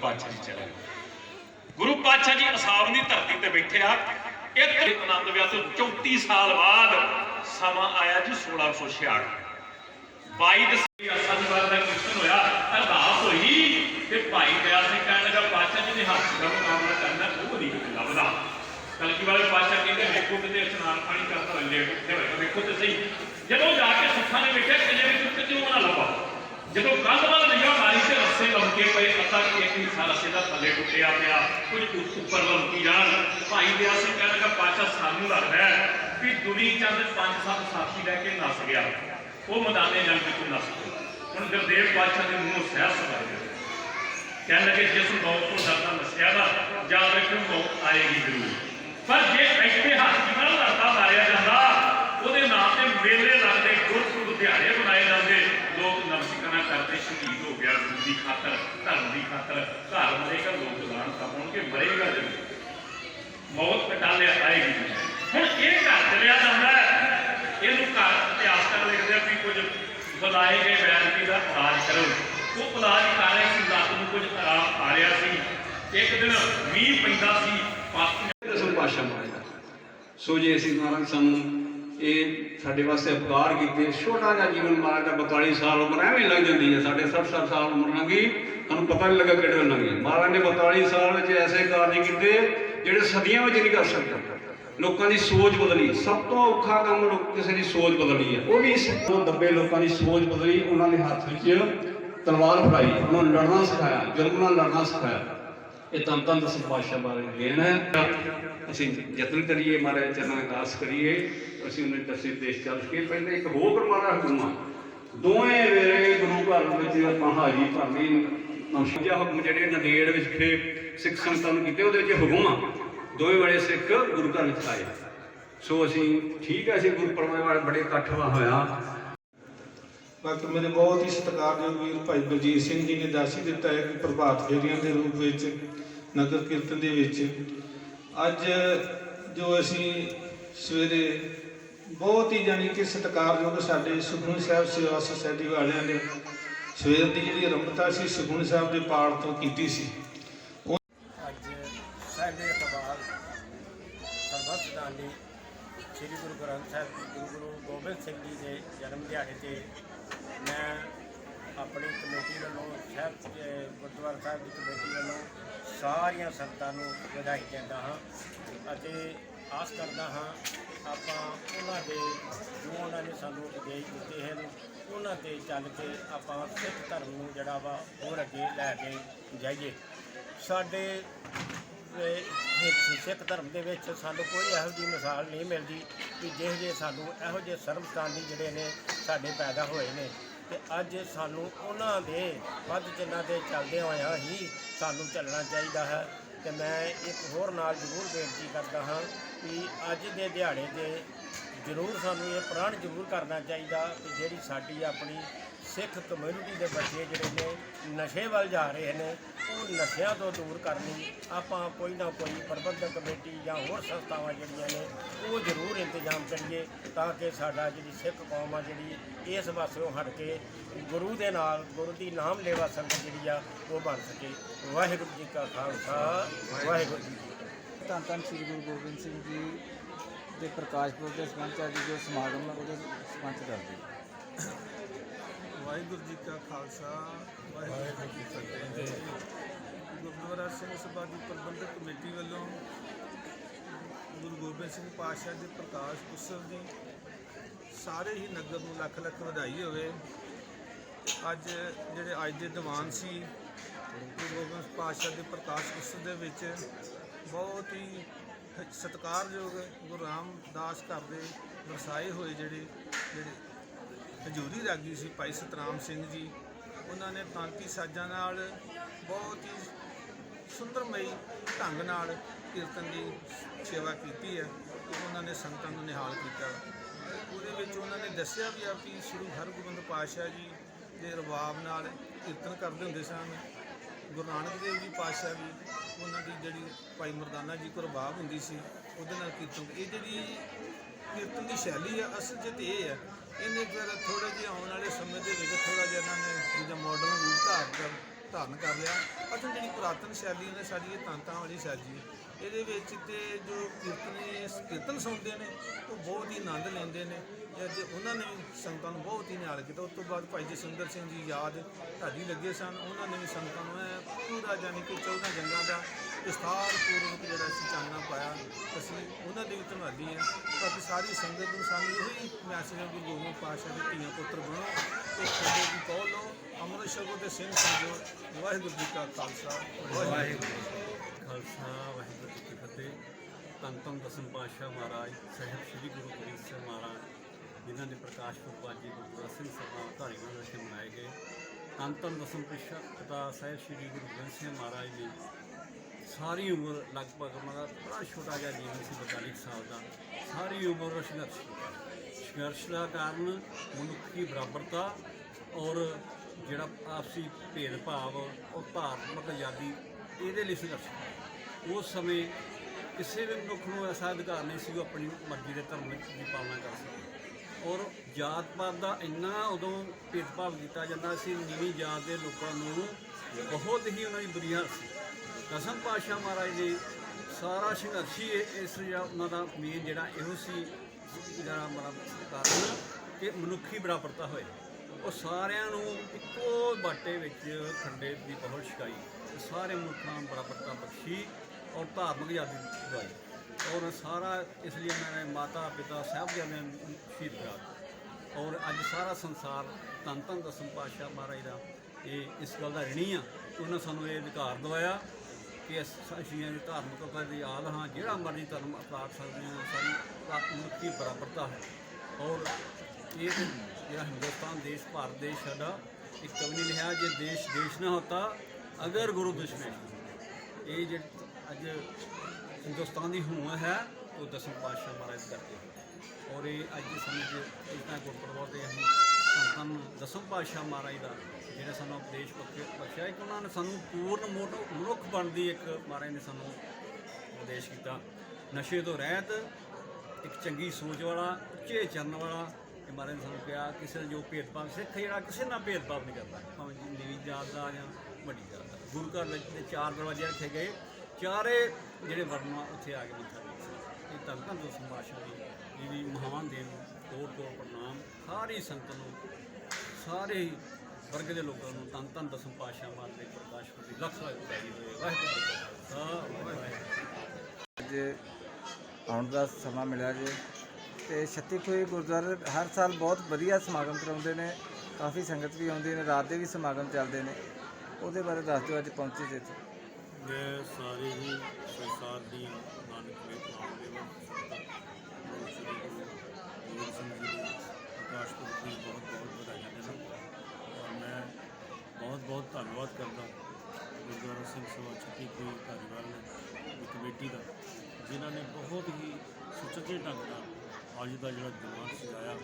ਪਾਤਸ਼ਾਹ ਜੀ ਚਲੇ ਗੁਰੂ ਪਾਤਸ਼ਾਹ ਜੀ ਅਸਾਮ ਦੀ ਧਰਤੀ ਤੇ ਬੈਠੇ ਆ। ਇੱਕ ਆਨੰਦ ਵਿਆਹ 34 ਸਾਲ ਬਾਅਦ ਸਮਾਂ ਆਇਆ ਜੀ 1666 22 ਦਸੰਬਰ ਅਸਲਵਾਰ ਦਾ ਕੀਰਤਨ ਹੋਇਆ, ਅਰਦਾਸ ਹੋਈ ਤੇ ਭਾਈ ਦਇਆ ਸਿੰਘ ਕਹਿਣ ਲੱਗਾ, ਪਾਤਸ਼ਾਹ ਜੀ ਨੇ ਹੱਥ ਦਾ ਮੁਕਾਬਲਾ ਕਰਨਾ ਉਹ ਨਹੀਂ ਲੱਭਦਾ। ਕਲਕੀ ਵਾਲੇ ਪਾਤਸ਼ਾਹ ਕਹਿੰਦੇ, ਵੇਖੋ ਕਿਤੇ ਇਸ਼ਨਾਨ ਪਾਣੀ ਕਰਦਾ ਹੋਇਆ ਲੇਟ ਉੱਠੇ ਹੋਏ ਵੇਖੋ ਤੇ ਸਹੀ। ਜਦੋਂ ਜਾ ਕੇ ਸੁੱਖਾਂ ਨੇ ਵੇਖਿਆ ਕਿ ਜਿਹੜੇ ਵਿੱਚ ਉਹ ਨਾ ਲੱਭਾ? ਜਦੋਂ ਕੰਧ ਵੱਲ ਨਿਗਾਹ ਮਾਰੀ ਤੇ ਰੱਸੇ ਲੰਕੇ ਪਏ, ਅੱਧਾ ਕਿ ਇੱਕ ਹਿੱਸਾ ਰੱਸੇ ਦਾ ਥੱਲੇ ਟੁੱਟਿਆ ਪਿਆ। ਕੁਝ ਉੱਤ- ਉੱਪਰ ਲੰਕੀ ਜਾਣ। ਭਾਈ ਦਇਆ ਸਿੰਘ ਕਹਿਣ ਲੱਗਾ, ਪਾਤਸ਼ਾਹ ਸਾਨੂੰ ਲੱਗਦਾ ਵੀ ਦੁਨੀ ਚੰਦ ਪੰਜ ਸੱਤ ਸਾਥੀ ਲੈ ਕੇ ਨੱਸ ਗਿਆ। ਉਹ ਮੈਦਾਨੇ ਜੰਗ ਵਿੱਚ ਨੱਸ ਗਿਆ। ਹੁਣ ਗੁਰਦੇਵ ਪਾਤਸ਼ਾਹ ਦੇ ਮੂੰਹੋਂ ਸਹਿ ਸਵਾਰ ਗਿਆ। ਕਹਿਣ ਲੱਗੇ ਜਿਸ ਮੌਤ ਤੋਂ ਡਰਦਾ ਨਸਿਆ ਦਾ ਯਾਦ ਰੱਖਿਓ, ਮੌਤ ਆਏਗੀ ਜ਼ਰੂਰ। ਪਰ ਜੇ ਇੱਥੇ ਹੱਥ ਨਾਲ ਲੜਦਾ ਮਾਰਿਆ ਜਾਂਦਾ, ਉਹਦੇ ਨਾਮ ਤੇ ਮੇਲੇ ਲੱਗਦੇ ਗੁਰਪੁਰਬ ਦਿਹਾੜੇ ਬਣਾਏ ਜਾਂਦੇ ਲੋਕ ਨਮਸਕਾਰਾਂ ਕਰਦੇ ਸ਼ਹੀਦ ਹੋ ਗਿਆ ਗੁਰੂ ਦੀ ਖਾਤਰ, ਧਰਮ ਦੀ ਖਾਤਰ, ਘਰ ਮਰੇਗਾ ਲੋਕ ਦਾਨ ਪਾਉਣਗੇ ਮਰੇਗਾ ਜ਼ਰੂਰ। ਮੌਤ ਪਟਾਲੇ ਆਏਗੀ। ਹੁਣ ਇਹ ਘਰ ਚਲਿਆ ਜਾਂਦਾ ਇਹਨੂੰ ਘਰ ਇਤਿਹਾਸਕਾਰ ਲਿਖਦੇ ਆ ਵੀ ਕੁਝ ਬੁਲਾਏ ਗਏ ਵੈਰਤੀ ਦਾ ਇਲਾਜ ਕਰੋ। ਉਹ ਇਲਾਜ ਕਰ ਰਿਹਾ ਸੀ, ਲੱਤ ਨੂੰ ਕੁਝ ਆਰਾਮ ਆ ਰਿਹਾ ਸੀ। ਇੱਕ ਦਿਨ ਮੀਂਹ ਪੈਂਦਾ ਸੀ ਪਾਪੀਆਂ ਪਾਸ਼ਾ ਮਹਾਰਾਜ ਸੋ ਜੇ ਅਸੀਂ ਮਹਾਰਾਜ ਸਾਨੂੰ ਇਹ ਸਾਡੇ ਵਾਸਤੇ ਉਪਕਾਰ ਕੀਤੇ। ਛੋਟਾ ਜਿਹਾ ਜੀਵਨ ਮਹਾਰਾਜ ਦਾ 42 ਸਾਲ ਉਮਰ ਐਵੇਂ ਲੱਗ ਜਾਂਦੀ ਹੈ, ਸਾਡੇ 60 60 ਸਾਲ ਉਮਰ ਲੰਘੀ। ਸਾਨੂੰ ਪਤਾ ਨਹੀਂ ਲੱਗਾ ਕਿਹੜੇ ਵੇਲੇ ਮਹਾਰਾਜ ਨੇ 42 ਸਾਲ ਵਿੱਚ ਐਸੇ ਕਾਰਜ ਕੀਤੇ ਜਿਹੜੇ ਸਦੀਆਂ ਵਿੱਚ ਨਹੀਂ ਕਰ ਸਕਦੇ। ਲੋਕਾਂ ਦੀ ਸੋਚ ਬਦਲੀ। ਸਭ ਤੋਂ ਔਖਾ ਕੰਮ ਲੋਕ ਕਿਸੇ ਦੀ ਸੋਚ ਬਦਲਣੀ ਹੈ। ਉਹ ਵੀ ਸਭ ਤੋਂ ਦੱਬੇ ਲੋਕਾਂ ਦੀ ਸੋਚ ਬਦਲੀ, ਉਹਨਾਂ ਨੇ ਹੱਥ ਵਿੱਚ ਤਲਵਾਰ ਫੜਾਈ, ਉਹਨਾਂ ਨੂੰ ਲੜਨਾ ਸਿਖਾਇਆ, ਜ਼ੁਲਮ ਨਾਲ ਲੜਨਾ ਸਿਖਾਇਆ। ਇਹ ਤਾਂ ਤਾਂ ਦਸ ਪਾਸ਼ਾ ਬਾਰੇ ਦੇਣਾ ਅਸੀਂ ਯਤਨ ਕਰੀਏ ਮਾਰੇ ਚਰਨਾਂ ਅਰਦਾਸ ਕਰੀਏ। ਅਸੀਂ ਉਹਨੇ ਦਸੇ ਦੇਸ਼ ਚੱਲ ਕੇ ਪਹਿਲੇ ਇੱਕ ਹੋਰ ਪਰਮਾਣਾ ਹੁਕਮਾ ਦੋਵੇਂ ਵੇਲੇ ਗੁਰੂ ਘਰ ਵਿੱਚ ਆਪਾਂ ਹਾਜੀ ਭਾਵੇਂ ਨੌਸ਼ੀਆ ਹੁਕਮ ਜਿਹੜੇ ਨਦੇੜ ਵਿੱਚ ਖੇ ਸਿੱਖ ਸੰਗਤਾਂ ਨੂੰ ਕੀਤੇ, ਉਹਦੇ ਵਿੱਚ ਹੁਕਮ ਆ। ਦੋਵੇਂ ਵੇਲੇ ਸਿੱਖ ਗੁਰੂ ਘਰ ਵਿੱਚ ਆਏ। ਸੋ ਅਸੀਂ ਠੀਕ ਹੈ ਅਸੀਂ ਗੁਰੂ ਪਰਮਾਤਮਾ ਵਾਲੇ ਬੜੇ ਇਕੱਠ ਹੋਇਆ ਬਾਕੀ ਮੇਰੇ ਬਹੁਤ ਹੀ ਸਤਿਕਾਰਯੋਗ ਵੀਰ ਭਾਈ ਬਲਜੀਤ ਸਿੰਘ ਜੀ ਨੇ ਦੱਸ ਹੀ ਦਿੱਤਾ ਹੈ ਕਿ ਪ੍ਰਭਾਤ ਫੇਰੀਆਂ ਦੇ ਰੂਪ ਵਿੱਚ, ਨਗਰ ਕੀਰਤਨ ਦੇ ਵਿੱਚ ਅੱਜ ਜੋ ਅਸੀਂ ਸਵੇਰੇ ਬਹੁਤ ਹੀ ਜਾਣੀ ਕਿ ਸਤਿਕਾਰਯੋਗ ਸਾਡੇ ਸੁਖਮਨੀ ਸਾਹਿਬ ਸੇਵਾ ਸੁਸਾਇਟੀ ਵਾਲਿਆਂ ਨੇ ਸਵੇਰ ਦੀ ਜਿਹੜੀ ਆਰੰਭਤਾ ਸੀ, ਸੁਖਮਨੀ ਸਾਹਿਬ ਦੇ ਪਾਠ ਤੋਂ ਕੀਤੀ ਸੀ। ਅੱਜ ਸਾਡੇ ਅਖਬਾਰ ਸਰਬੱਤ ਦਾਨੀ ਸ੍ਰੀ ਗੁਰੂ ਗ੍ਰੰਥ ਸਾਹਿਬ ਗੁਰੂ ਗੋਬਿੰਦ ਸਿੰਘ ਜੀ ਦੇ ਜਨਮ ਦਿਹਾੜੇ ਤੇ ਮੈਂ ਆਪਣੀ ਕਮੇਟੀ ਵੱਲੋਂ ਸਾਹਿਬ ਗੁਰਦੁਆਰਾ ਸਾਹਿਬ ਦੀ ਕਮੇਟੀ ਵੱਲੋਂ ਸਾਰੀਆਂ ਸੰਗਤਾਂ ਨੂੰ ਵਧਾਈ ਦਿੰਦਾ ਹਾਂ ਅਤੇ ਆਸ ਕਰਦਾ ਹਾਂ ਆਪਾਂ ਉਹਨਾਂ ਦੇ ਜੋ ਉਹਨਾਂ ਨੇ ਸਾਨੂੰ ਉਪਦੇਸ਼ ਦਿੱਤੇ ਹਨ, ਉਹਨਾਂ ਤੇ ਚੱਲ ਕੇ ਆਪਾਂ ਸਿੱਖ ਧਰਮ ਨੂੰ ਜਿਹੜਾ ਵਾ ਹੋਰ ਅੱਗੇ ਲੈ ਕੇ ਜਾਈਏ। ਸਾਡੇ ਇਹ ਸਿੱਖ- ਧਰਮ ਦੇ ਵਿੱਚ ਸਾਨੂੰ ਕੋਈ ਇਹੋ ਜਿਹੀ ਮਿਸਾਲ ਨਹੀਂ ਮਿਲਦੀ ਕਿ ਜਿਹੋ ਜਿਹੇ ਸਾਨੂੰ ਇਹੋ ਜਿਹੇ ਸਰਬਸਤਾਨੀ ਜਿਹੜੇ ਨੇ ਸਾਡੇ ਪੈਦਾ ਹੋਏ ਨੇ। ਤੇ ਅੱਜ ਸਾਨੂੰ ਉਹਨਾਂ ਦੇ ਵੱਧ ਚਿੰਨ੍ਹਾਂ ਤੇ ਚੱਲਦੇ ਹੋਇਆਂ ਹੀ ਸਾਨੂੰ ਚੱਲਣਾ ਚਾਹੀਦਾ ਹੈ। ਤੇ ਮੈਂ ਇੱਕ ਹੋਰ ਨਾਲ ਜ਼ਰੂਰ ਬੇਨਤੀ ਕਰਦਾ ਹਾਂ ਕਿ ਅੱਜ ਦੇ ਦਿਹਾੜੇ ਤੇ ਜ਼ਰੂਰ ਸਾਨੂੰ ਇਹ ਪ੍ਰਣ ਜ਼ਰੂਰ ਕਰਨਾ ਚਾਹੀਦਾ ਕਿ ਜਿਹੜੀ ਸਾਡੀ ਆਪਣੀ ਸਿੱਖ ਕਮਿਊਨਿਟੀ ਦੇ ਬੱਚੇ ਜਿਹੜੇ ਨੇ, ਨਸ਼ੇ ਵੱਲ ਜਾ ਰਹੇ ਨੇ, ਉਹ ਨਸ਼ਿਆਂ ਤੋਂ ਦੂਰ ਕਰਨ ਲਈ ਆਪਾਂ ਕੋਈ ਨਾ ਕੋਈ ਪ੍ਰਬੰਧਕ ਕਮੇਟੀ ਜਾਂ ਹੋਰ ਸੰਸਥਾਵਾਂ ਜਿਹੜੀਆਂ ਨੇ, ਉਹ ਜ਼ਰੂਰ ਇੰਤਜ਼ਾਮ ਕਰੀਏ ਤਾਂ ਕਿ ਸਾਡਾ ਜਿਹੜੀ ਸਿੱਖ ਕੌਮ ਆ ਜਿਹੜੀ ਇਸ ਪਾਸਿਓਂ ਹਟ ਕੇ ਗੁਰੂ ਦੇ ਨਾਲ, ਗੁਰੂ ਦੀ ਨਾਮ ਲੇਵਾ ਸੰਗਤ ਜਿਹੜੀ ਆ, ਉਹ ਬਣ ਸਕੇ। ਵਾਹਿਗੁਰੂ ਜੀ ਕਾ ਖਾਲਸਾ, ਵਾਹਿਗੁਰੂ ਜੀ ਧੰਨ ਧੰਨ ਸ੍ਰੀ ਗੁਰੂ ਗੋਬਿੰਦ ਸਿੰਘ ਜੀ ਦੇ ਪ੍ਰਕਾਸ਼ ਪੁਰਬ ਦੇ ਸੰਬੰਧ 'ਚ ਅੱਜ ਜੋ ਸਮਾਗਮ ਹੈ ਉਹਦੇ ਸੰਬੰਧ 'ਚ ਵਾਹਿਗੁਰੂ ਜੀ ਕਾ ਖਾਲਸਾ, ਵਾਹਿਗੁਰੂ ਜੀ ਕੀ ਫਤਿਹ। ਗੁਰਦੁਆਰਾ ਸਿੰਘ ਸਭਾ ਦੀ ਪ੍ਰਬੰਧਕ ਕਮੇਟੀ ਵੱਲੋਂ ਗੁਰੂ ਗੋਬਿੰਦ ਸਿੰਘ ਪਾਤਸ਼ਾਹ ਦੇ ਪ੍ਰਕਾਸ਼ ਉਤਸਵ ਦੀ ਸਾਰੇ ਹੀ ਨਗਰ ਨੂੰ ਲੱਖ ਲੱਖ ਵਧਾਈ ਹੋਵੇ। ਅੱਜ ਜਿਹੜੇ ਅੱਜ ਦੇ ਦੀਵਾਨ ਸੀ, ਗੁਰੂ ਗੋਬਿੰਦ ਸਿੰਘ ਪਾਤਸ਼ਾਹ ਦੇ ਪ੍ਰਕਾਸ਼ ਉਤਸਵ ਦੇ ਵਿੱਚ ਬਹੁਤ ਹੀ ਸਤਿਕਾਰਯੋਗ ਗੁਰੂ ਰਾਮਦਾਸ ਘਰ ਦੇ ਵਰਸਾਏ ਹੋਏ ਜਿਹੜੇ ਜਿਹੜੇ ਹਜੂਰੀ ਰਾਗੀ ਸੀ ਭਾਈ ਸਤਨਾਮ ਸਿੰਘ ਜੀ। ਉਹਨਾਂ ਨੇ ਤਾਂਤੀ ਸਾਜ਼ਾਂ ਨਾਲ ਬਹੁਤ ਹੀ ਸੁੰਦਰਮਈ ਢੰਗ ਨਾਲ ਕੀਰਤਨ ਦੀ ਸੇਵਾ ਕੀਤੀ ਹੈ ਤੇ ਉਹਨਾਂ ਨੇ ਸੰਗਤਾਂ ਨੂੰ ਨਿਹਾਲ ਕੀਤਾ। ਉਹਦੇ ਵਿੱਚ ਉਹਨਾਂ ਨੇ ਦੱਸਿਆ ਵੀ ਆ ਕਿ ਸ੍ਰੀ ਹਰਗੋਬਿੰਦ ਪਾਤਸ਼ਾਹ ਜੀ ਦੇ ਰਬਾਬ ਨਾਲ ਕੀਰਤਨ ਕਰਦੇ ਹੁੰਦੇ ਸਨ। ਗੁਰੂ ਨਾਨਕ ਦੇਵ ਜੀ ਪਾਤਸ਼ਾਹ ਵੀ ਉਹਨਾਂ ਦੀ ਜਿਹੜੀ ਭਾਈ ਮਰਦਾਨਾ ਜੀ ਕੋ ਰਵਾਬ ਹੁੰਦੀ ਸੀ, ਉਹਦੇ ਨਾਲ ਕੀਰਤਨ ਇਹ ਜਿਹੜੀ ਕੀਰਤਨ ਦੀ ਸ਼ੈਲੀ ਆ, ਅਸਲ 'ਚ ਤੇ ਇਹ ਹੈ ਇਹਨੇ ਫਿਰ ਥੋੜੇ ਜਿਹਾ ਆਉਣ ਵਾਲੇ ਸਮੇਂ ਦੇ ਵਿੱਚ ਥੋੜਾ ਜਿਹਾ ਇਹਨਾਂ ਨੇ ਜਿਹਦਾ ਮਾਡਰਨ ਰੂਪ ਧਾਰਨ ਕਰ ਧਾਰਨ ਕਰ ਲਿਆ। ਅਸਲ ਜਿਹੜੀ ਪੁਰਾਤਨ ਸ਼ੈਲੀ ਉਹਨੇ ਸਾਡੀ ਇਹ ਤਾਂਤਾਂ ਵਾਲੀ ਸ਼ੈਲੀ ਹੈ। ਇਹਦੇ ਵਿੱਚ ਤੇ ਜੋ ਕੀਰਤਨੇ ਕੀਰਤਨ ਸੁਣਦੇ ਨੇ, ਉਹ ਬਹੁਤ ਹੀ ਆਨੰਦ ਲੈਂਦੇ ਨੇ। ਤੇ ਉਹਨਾਂ ਨੇ ਵੀ ਸੰਗਤਾਂ ਨੂੰ ਬਹੁਤ ਹੀ ਨਿਹਾਲ ਕੀਤਾ। ਉਸ ਤੋਂ ਬਾਅਦ ਭਾਈ ਜਸਵਿੰਦਰ ਸਿੰਘ ਜੀ ਯਾਦ ਢਾਡੀ ਲੱਗੇ ਸਨ। ਉਹਨਾਂ ਨੇ ਵੀ ਸੰਗਤਾਂ ਨੂੰ ਐ ਪੂਰਾ ਜਾਨੀ ਕਿ 14 ਜੰਗਾਂ ਦਾ ਵਿਸਥਾਰ ਪੂਰਵਕ ਜਿਹੜਾ ਅਸੀਂ ਚਾਨਣਾ ਪਾਇਆ, ਅਸੀਂ ਉਹਨਾਂ ਦੇ ਵੀ ਧੰਨਵਾਦੀ ਹਾਂ। ਬਾਕੀ ਸਾਰੀ ਸੰਗਤ ਨੂੰ ਸਾਨੂੰ ਇਹੀ ਮੈਸੇਜ ਹੈ ਕਿ ਗੁਰੂ ਪਾਤਸ਼ਾਹ ਦੇ ਧੀਆਂ ਪੁੱਤਰ ਬਣੋ, ਤੇ ਖੰਡੇ ਦੀ ਕਹੋ ਲਓ ਅੰਮ੍ਰਿਤ ਛਕੋ ਤੇ ਸਿੰਘ ਸਮਝੋ ਵਾਹਿਗੁਰੂ ਜੀ ਕਾ ਖਾਲਸਾ, ਵਾਹਿਗੁਰੂ ਖਾਲਸਾ, ਵਾਹਿਗੁਰੂ ਜੀ ਕੀ ਫਤਿਹ। ਧੰਨ ਧੰਨ ਦਸਮ ਪਾਤਸ਼ਾਹ ਮਹਾਰਾਜ, ਸਾਹਿਬ ਸ੍ਰੀ ਗੁਰੂ ਗੋਬਿੰਦ ਸਿੰਘ ਮਹਾਰਾਜ, ਜਿਨ੍ਹਾਂ ਦੇ ਪ੍ਰਕਾਸ਼ ਪੁਰਬ ਅੱਜ ਗੁਰਦੁਆਰਾ ਸਿੰਘ ਸਾਹਿਬ ਧਾਰੀਵਾਲ ਵਿਖੇ ਮਨਾਏ ਗਏ। ਧੰਨ ਧੰਨ ਦਸਮ ਪਾਤਸ਼ਾਹ ਸਾਹਿਬ ਸ੍ਰੀ ਗੁਰੂ ਗ੍ਰੰਥ ਸਿੰਘ ਮਹਾਰਾਜ ਜੀ ਸਾਰੀ ਉਮਰ ਲਗਭਗ ਉਹਨਾਂ ਦਾ ਬੜਾ ਛੋਟਾ ਜਿਹਾ ਜੀਵਨ ਸੀ 42 ਸਾਲ ਦਾ। ਸਾਰੀ ਉਮਰ ਸੰਘਰਸ਼ ਕੀਤਾ ਸੰਘਰਸ਼ ਦਾ ਕਾਰਨ ਮਨੁੱਖੀ ਬਰਾਬਰਤਾ ਔਰ ਜਿਹੜਾ ਆਪਸੀ ਭੇਦਭਾਵ, ਉਹ ਧਾਰਮਿਕ ਆਜ਼ਾਦੀ, ਇਹਦੇ ਲਈ ਸੰਘਰਸ਼ ਉਸ ਸਮੇਂ ਕਿਸੇ ਵੀ ਮਨੁੱਖ ਨੂੰ ਐਸਾ ਅਧਿਕਾਰ ਨਹੀਂ ਸੀ ਉਹ ਆਪਣੀ ਮਰਜ਼ੀ ਦੇ ਧਰਮ ਦੀ ਪਾਲਣਾ ਕਰ ਸਕੇ। ਔਰ ਜਾਤ ਪਾਤ ਦਾ ਇੰਨਾ ਉਦੋਂ ਭੇਦਭਾਵ ਕੀਤਾ ਜਾਂਦਾ ਸੀ, ਨੀਵੀਂ ਜਾਤ ਦੇ ਲੋਕਾਂ ਨੂੰ ਬਹੁਤ ਹੀ ਉਹਨਾਂ ਦੀ ਬੁਰੀ ਸੀ। ਦਸਮ ਪਾਤਸ਼ਾਹ ਮਹਾਰਾਜ ਜੀ ਸਾਰਾ ਸੰਘਰਸ਼ੀ ਇਸ ਜਿਹੜਾ ਉਹਨਾਂ ਦਾ ਮੇਨ ਜਿਹੜਾ ਇਹੋ ਸੀ, ਜਿਹੜਾ ਮਤਲਬ ਕਾਰਨ ਕਿ ਮਨੁੱਖੀ ਬਰਾਬਰਤਾ ਹੋਏ। ਉਹ ਸਾਰਿਆਂ ਨੂੰ ਇੱਕੋ ਬਾਟੇ ਵਿੱਚ ਖੰਡੇ ਦੀ ਪਹੁੰਚ ਛਕਾਈ। ਸਾਰੇ ਮਨੁੱਖਾਂ ਨੂੰ ਬਰਾਬਰਤਾ ਬਖਸ਼ੀ ਔਰ ਧਾਰਮਿਕ ਆਜ਼ਾਦੀ ਦਿਵਾਈ। ਔਰ ਸਾਰਾ ਇਸ ਲਈ ਉਹਨਾਂ ਨੇ ਮਾਤਾ, ਪਿਤਾ ਸਾਹਿਬਜ਼ਾਦੇ ਨੇ ਸ਼ਹੀਦ ਕਰਾ ਔਰ ਅੱਜ ਸਾਰਾ ਸੰਸਾਰ ਧੰਨ ਧੰਨ ਦਸਮ ਪਾਤਸ਼ਾਹ ਮਹਾਰਾਜ ਦਾ ਇਹ ਇਸ ਗੱਲ ਦਾ ਰਣੀ ਆ। ਉਹਨਾਂ ਸਾਨੂੰ ਇਹ ਅਧਿਕਾਰ ਦਵਾਇਆ ਕਿ ਅਸ- ਅਸੀਂ ਇਹ ਧਾਰਮਿਕਤਾ ਦੀ ਆਲ ਹਾਂ, ਜਿਹੜਾ ਮਰਜ਼ੀ ਧਰਮ ਅਪਰਾਧ ਸਕਦੇ ਹਾਂ ਸਾਨੂੰ ਤਾਂ ਮਨੁੱਖੀ ਬਰਾਬਰਤਾ ਹੈ। ਔਰ ਇਹ ਜਿਹੜਾ ਹਿੰਦੁਸਤਾਨ ਦੇਸ਼, ਭਾਰਤ ਦੇਸ਼ ਸਾਡਾ ਇੱਕ ਕਵੀ ਨੇ ਲਿਖਿਆ, ਜੇ ਦੇਸ਼ ਦੇਸ਼ ਨਾ ਹੋਤਾ ਅਗਰ ਗੁਰੂ ਦੁਸ਼ਮਣ ਇਹ ਜਿਹੜੀ ਅੱਜ ਹਿੰਦੁਸਤਾਨ ਦੀ ਹੂਆ ਹੈ, ਉਹ ਦਸਮ ਪਾਤਸ਼ਾਹ ਮਹਾਰਾਜ ਕਰਕੇ ਔਰ ਇਹ ਅੱਜ ਦੇ ਸਮੇਂ 'ਚ ਇਸ ਤਰ੍ਹਾਂ ਗੁਰਪੁਰਬ ਤੇ ਅਸੀਂ ਧੰਨ ਨੂੰ ਦਸਮ ਪਾਤਸ਼ਾਹ ਮਹਾਰਾਜ ਦਾ ਜਿਹੜਾ ਸਾਨੂੰ ਉਪਦੇਸ਼ ਬਖਸ਼ਿਆ ਬਖਸ਼ਿਆ ਕਿ ਉਹਨਾਂ ਨੇ ਸਾਨੂੰ ਪੂਰਨ ਮੋਟ- ਮਨੁੱਖ ਬਣਦੀ ਇੱਕ ਮਹਾਰਾਜ ਨੇ ਸਾਨੂੰ ਉਪਦੇਸ਼ ਕੀਤਾ। ਨਸ਼ੇ ਤੋਂ ਰਹਿਤ, ਇੱਕ ਚੰਗੀ ਸੋਚ ਵਾਲਾ, ਉੱਚੇ ਚਰਨ ਵਾਲਾ ਇਹ ਮਹਾਰਾਜ ਨੇ ਸਾਨੂੰ ਕਿਹਾ, ਕਿਸੇ ਨਾਲ ਜੋ ਭੇਦਭਾਵ ਸਿੱਖ ਜਿਹੜਾ ਕਿਸੇ ਨਾਲ ਭੇਦਭਾਵ ਨਹੀਂ ਕਰਦਾ। ਭਾਵੇਂ ਨੀਵੀਂ ਜਾਤ ਦਾ ਜਾਂ ਵੱਡੀ ਜਾਤ ਦਾ। ਗੁਰੂ ਘਰ ਦੇ ਚਾਰ ਦਰਵਾਜ਼ੇ ਰੱਖੇ ਗਏ। ਚਾਰੇ ਜਿਹੜੇ ਵਰਨਾ ਉੱਥੇ ਆ ਕੇ ਮੱਥਾ ਟੇਕ ਇਹ ਧੰਨ ਧੰਨ ਦੋ ਸੰਭਾਸ਼ਾ ਦੀ ਇਹਦੀ ਮਹਾਨ ਦੇਵ ਨੂੰ ਕੋਟ ਕੋਟ ਪ੍ਰਣਾਮ, ਸਾਰੀ ਸੰਗਤ ਨੂੰ, ਸਾਰੇ ਹੀ ਵਰਗ ਦੇ ਲੋਕਾਂ ਨੂੰ ਧੰਨ ਧੰਨ ਦਸਮ ਪਾਤਸ਼ਾਹ ਮਾਨ ਦੇ ਪ੍ਰਕਾਸ਼ ਲੱਖ ਲੱਖ ਹੋਏ ਵਾਹਿਗੁਰੂ ਅੱਜ ਆਉਣ ਦਾ ਸਮਾਂ ਮਿਲਿਆ ਜੀ ਤੇ ਛੱਤੀ ਖੋਏ ਗੁਰਦੁਆਰੇ ਹਰ ਸਾਲ ਬਹੁਤ ਵਧੀਆ ਸਮਾਗਮ ਕਰਾਉਂਦੇ ਨੇ ਕਾਫੀ ਸੰਗਤ ਵੀ ਆਉਂਦੀ ਨੇ ਰਾਤ ਦੇ ਵੀ ਸਮਾਗਮ ਚੱਲਦੇ ਨੇ। ਉਹਦੇ ਬਾਰੇ ਦੱਸ ਦਿਓ ਅੱਜ ਪਹੁੰਚੇ ਜੇ ਇੱਥੇ। ਮੈਂ ਸਾਰੇ ਹੀ ਸੰਸਾਰ ਦੀਆਂ ਨਾਨਕ ਦੇ ਨਾਮ ਦੇ ਵਿੱਚ ਸ੍ਰੀ ਗੁਰੂ ਸਿੰਘ ਜੀ ਦੇ ਪ੍ਰਕਾਸ਼ ਪੁਰਬ ਦੀ ਬਹੁਤ ਬਹੁਤ ਵਧਾਈਆਂ ਦਿੰਦਾ ਔਰ ਮੈਂ ਬਹੁਤ ਬਹੁਤ ਧੰਨਵਾਦ ਕਰਦਾ ਗੁਰਦੁਆਰਾ ਸਿੰਘ ਸਭਾ ਛੱਤੀ ਕੋਈ ਧਾਰੀਵਾਲ ਨੇ ਦੀ ਕਮੇਟੀ ਦਾ, ਜਿਨ੍ਹਾਂ ਨੇ ਬਹੁਤ ਹੀ ਸੁਚੱਜੇ ਢੰਗ ਨਾਲ ਅੱਜ ਦਾ ਜਿਹੜਾ ਦਿਮਾਗ ਸਜਾਇਆ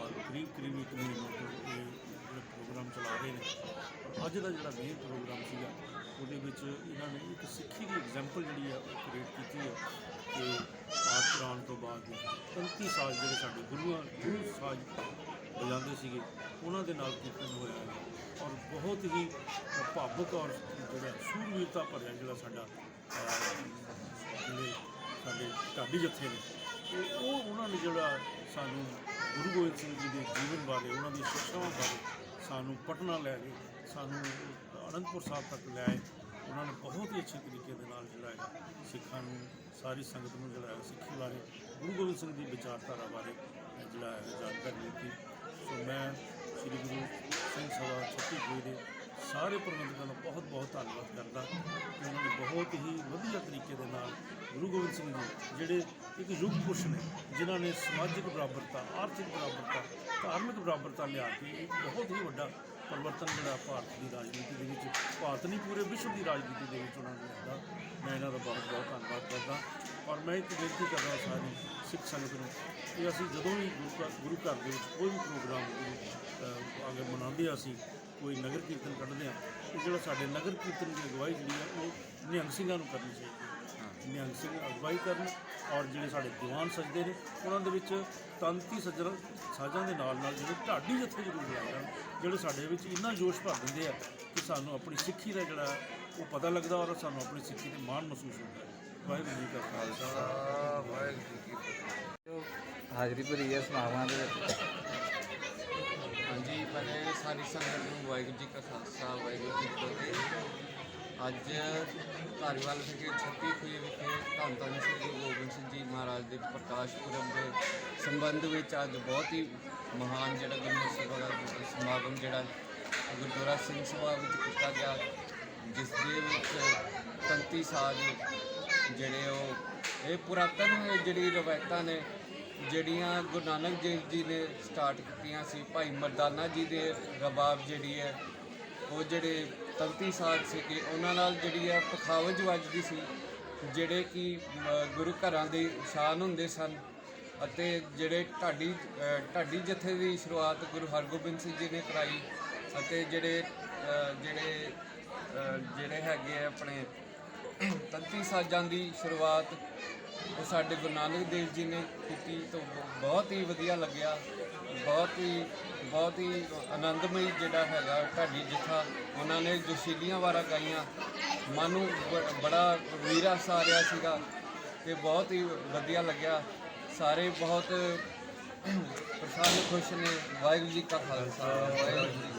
ਔਰ ਕਰੀਬ ਕਰੀਬ ਇੱਕ ਮਹੀਨੇ ਤੋਂ ਇਹ ਜਿਹੜਾ ਪ੍ਰੋਗਰਾਮ ਚਲਾ ਰਹੇ ਨੇ। ਔਰ ਅੱਜ ਦਾ ਜਿਹੜਾ ਮੇਨ ਪ੍ਰੋਗਰਾਮ ਸੀਗਾ, ਉਹਦੇ ਵਿੱਚ ਇਹਨਾਂ ਨੇ ਇੱਕ ਸਿੱਖੀ ਦੀ ਐਗਜ਼ਾਮਪਲ ਜਿਹੜੀ ਆ ਉਹ ਕ੍ਰੀਏਟ ਕੀਤੀ ਹੈ ਕਿ ਪਾਠ ਕਰਾਉਣ ਤੋਂ ਬਾਅਦ 35 ਸਾਲ ਜਿਹੜੇ ਸਾਡੇ ਗੁਰੂਆਂ, ਗੁਰੂ ਸਾਜ ਵਜਾਉਂਦੇ ਸੀਗੇ, ਉਹਨਾਂ ਦੇ ਨਾਲ ਕੀਰਤਨ ਹੋਇਆ। ਹੈ ਔਰ ਬਹੁਤ ਹੀ ਭਾਵੁਕ ਔਰ ਜਿਹੜਾ ਸੂਰਵੀਰਤਾ ਭਰਿਆ ਜਿਹੜਾ ਸਾਡਾ ਜਿਹੜੇ ਸਾਡੇ ਢਾਡੀ ਜੱਥੇ ਨੇ। ਉਹ ਉਹਨਾਂ ਨੇ ਜਿਹੜਾ ਸਾਨੂੰ ਗੁਰੂ ਗੋਬਿੰਦ ਸਿੰਘ ਜੀ ਦੇ ਜੀਵਨ ਬਾਰੇ, ਉਹਨਾਂ ਦੀ ਸਿੱਖਿਆਵਾਂ ਬਾਰੇ ਸਾਨੂੰ ਪਟਨਾ ਲੈ ਗਏ, ਸਾਨੂੰ ਅਨੰਦਪੁਰ ਸਾਹਿਬ ਤੱਕ ਲੈ ਆਏ। ਉਹਨਾਂ ਨੇ ਬਹੁਤ ਹੀ ਅੱਛੇ ਤਰੀਕੇ ਦੇ ਨਾਲ ਜਿਹੜਾ ਹੈ, ਸਿੱਖਾਂ ਨੂੰ, ਸਾਰੀ ਸੰਗਤ ਨੂੰ ਜਿਹੜਾ ਹੈ, ਸਿੱਖੀ ਬਾਰੇ, ਗੁਰੂ ਗੋਬਿੰਦ ਸਿੰਘ ਦੀ ਵਿਚਾਰਧਾਰਾ ਬਾਰੇ ਜਿਹੜਾ ਹੈ, ਜਾਣਕਾਰੀ ਦਿੱਤੀ। ਸੋ ਮੈਂ ਸ੍ਰੀ ਗੁਰੂ ਸਿੰਘ ਸਭਾ ਛੱਤੀ ਕੋਈ ਦੇ ਸਾਰੇ ਪ੍ਰਬੰਧਕਾਂ ਦਾ ਬਹੁਤ ਬਹੁਤ ਧੰਨਵਾਦ ਕਰਦਾ ਕਿ ਉਹਨਾਂ ਨੇ ਬਹੁਤ ਹੀ ਵਧੀਆ ਤਰੀਕੇ ਦੇ ਨਾਲ ਗੁਰੂ ਗੋਬਿੰਦ ਸਿੰਘ ਜੀ, ਜਿਹੜੇ ਇੱਕ ਯੁੱਗ ਪੁਰਸ਼ ਨੇ, ਜਿਨ੍ਹਾਂ ਨੇ ਸਮਾਜਿਕ ਬਰਾਬਰਤਾ, ਆਰਥਿਕ ਬਰਾਬਰਤਾ, ਧਾਰਮਿਕ ਬਰਾਬਰਤਾ ਲਿਆ ਕੇ ਇੱਕ ਬਹੁਤ ਹੀ ਵੱਡਾ ਪਰਿਵਰਤਨ ਜਿਹੜਾ ਭਾਰਤ ਦੀ ਰਾਜਨੀਤੀ ਦੇ ਵਿੱਚ, ਭਾਰਤ ਨਹੀਂ, ਪੂਰੇ ਵਿਸ਼ਵ ਦੀ ਰਾਜਨੀਤੀ ਦੇ ਵਿੱਚ ਉਹਨਾਂ ਨੇ ਲਿਆਂਦਾ। ਮੈਂ ਇਹਨਾਂ ਦਾ ਬਹੁਤ ਬਹੁਤ ਧੰਨਵਾਦ ਕਰਦਾ। ਔਰ ਮੈਂ ਇੱਕ ਬੇਨਤੀ ਕਰਦਾ ਸਾਰੀ ਸਿੱਖ ਸੰਗਤ ਨੂੰ, ਕਿ ਅਸੀਂ ਜਦੋਂ ਵੀ ਗੁਰੂ ਘਰ- ਗੁਰੂ ਘਰ ਦੇ ਵਿੱਚ ਕੋਈ ਵੀ ਪ੍ਰੋਗਰਾਮ ਅਗਰ ਮਨਾਉਂਦੇ ਹਾਂ ਅਸੀਂ, ਕੋਈ ਨਗਰ ਕੀਰਤਨ ਕੱਢਦੇ ਆ ਤੇ ਜਿਹੜਾ ਸਾਡੇ ਨਗਰ ਕੀਰਤਨ ਦੀ ਅਗਵਾਈ ਜਿਹੜੀ ਆ ਉਹ ਨਿਹੰਗ ਸਿੰਘਾਂ ਨੂੰ ਕਰਨੀ ਚਾਹੀਦੀ ਨਿਹੰਗ ਸਿੰਘ ਅਗਵਾਈ ਕਰਨ ਔਰ ਜਿਹੜੇ ਸਾਡੇ ਦੀਵਾਨ ਸਜਦੇ ਨੇ ਉਹਨਾਂ ਦੇ ਵਿੱਚ ਤੰਤੀ ਸੱਜਣ ਸਾਜਾਂ ਦੇ ਨਾਲ ਨਾਲ ਜਿਹੜੇ ਢਾਡੀ ਜਥੇ ਜ਼ਰੂਰ ਜਾਣ ਜਿਹੜੇ ਸਾਡੇ ਵਿੱਚ ਇੰਨਾ ਜੋਸ਼ ਭਰ ਦਿੰਦੇ ਆ ਕਿ ਸਾਨੂੰ ਆਪਣੀ ਸਿੱਖੀ ਦਾ ਜਿਹੜਾ ਉਹ ਪਤਾ ਲੱਗਦਾ ਔਰ ਸਾਨੂੰ ਆਪਣੀ ਸਿੱਖੀ ਤੇ ਮਾਣ ਮਹਿਸੂਸ ਹੁੰਦਾ ਹੈ। ਵਾਹਿਗੁਰੂ ਜੀ ਕਾ ਖਾਲਸਾ। ਵਾਹਿਗੁਰੂ ਜੀ ਕੀ ਫਤਿਹ ਹਾਜ਼ਰੀ ਭਰੀ ਹੈ ਸਮਾਗਮਾਂ ਦੇ ਵਿੱਚ। ਹਾਂਜੀ ਪਹਿਲੇ ਸਾਰੀ ਸੰਗਤ ਨੂੰ ਵਾਹਿਗੁਰੂ ਜੀ ਕਾ ਖਾਲਸਾ ਵਾਹਿਗੁਰੂ ਜੀ ਕੀ ਫਤਿਹ। ਅੱਜ ਧਾਰੀਵਾਲ ਵਿਖੇ 36 ਖੁਏ ਵਿਖੇ ਧੰਨ ਧੰਨ ਸ੍ਰੀ ਗੁਰੂ ਗੋਬਿੰਦ ਸਿੰਘ ਜੀ ਮਹਾਰਾਜ ਦੇ ਪ੍ਰਕਾਸ਼ ਪੁਰਬ ਦੇ ਸੰਬੰਧ ਵਿੱਚ ਅੱਜ ਬਹੁਤ ਹੀ ਮਹਾਨ ਜਿਹੜਾ ਗੁਰਮਤਿ ਸਭਾ ਦਾ ਸਮਾਗਮ ਜਿਹੜਾ ਗੁਰਦੁਆਰਾ ਸਿੰਘ ਸਭਾ ਵਿੱਚ ਕੀਤਾ ਗਿਆ। ਜਿਸ ਦੇ ਵਿੱਚ ਤੰਤੀ ਸਾਲ ਜਿਹੜੇ ਉਹ, ਇਹ ਪੁਰਾਤਨ ਜਿਹੜੀ ਰਵਾਇਤਾਂ ਨੇ, ਜਿਹੜੀਆਂ ਗੁਰੂ ਨਾਨਕ ਦੇਵ ਜੀ ਨੇ ਸਟਾਰਟ ਕੀਤੀਆਂ ਸੀ। ਭਾਈ ਮਰਦਾਨਾ ਜੀ ਦੇ ਰਬਾਬ ਜਿਹੜੀ ਹੈ, ਉਹ ਜਿਹੜੇ ਤਲਤੀ ਸਾਜ਼ ਸੀਗੇ, ਉਹਨਾਂ ਨਾਲ ਜਿਹੜੀ ਆ ਪਖਾਵਜ ਵੱਜਦੀ ਸੀ, ਜਿਹੜੇ ਕਿ ਗੁਰੂ ਘਰਾਂ ਦੇ ਸ਼ਾਨ ਹੁੰਦੇ ਸਨ ਅਤੇ ਜਿਹੜੇ ਢਾਡੀ ਢਾਡੀ ਜਥੇ ਦੀ ਸ਼ੁਰੂਆਤ ਗੁਰੂ ਹਰਗੋਬਿੰਦ ਸਿੰਘ ਜੀ ਨੇ ਕਰਾਈ ਅਤੇ ਜਿਹੜੇ ਜਿਹੜੇ ਜਿਹੜੇ ਹੈਗੇ ਆ ਆਪਣੇ ਤੰਤੀ ਸਾਜ਼ਾਂ ਦੀ ਸ਼ੁਰੂਆਤ ਉਹ ਸਾਡੇ ਗੁਰੂ ਨਾਨਕ ਦੇਵ ਜੀ ਨੇ ਕੀਤੀ ਤਾਂ ਬਹੁਤ ਹੀ ਵਧੀਆ ਲੱਗਿਆ। ਬਹੁਤ ਹੀ ਬਹੁਤ ਹੀ ਆਨੰਦਮਈ ਜਿਹੜਾ ਹੈਗਾ ਢਾਡੀ ਜਿੱਥਾ ਉਹਨਾਂ ਨੇ ਜੋਸ਼ੀਲੀਆਂ ਵਾਰਾਂ ਗਾਈਆਂ। ਮਨ ਨੂੰ ਬ- ਬੜਾ ਵੀਰਾ ਸਾਰਿਆ ਸੀਗਾ ਤੇ ਬਹੁਤ ਹੀ ਵਧੀਆ ਲੱਗਿਆ। ਸਾਰੇ ਬਹੁਤ ਪ੍ਰਸੰਨ ਖੁਸ਼ ਨੇ। ਵਾਹਿਗੁਰੂ ਜੀ ਕਾ ਖਾਲਸਾ, ਵਾਹਿਗੁਰੂ ਜੀ ਕੀ ਫਤਿਹ।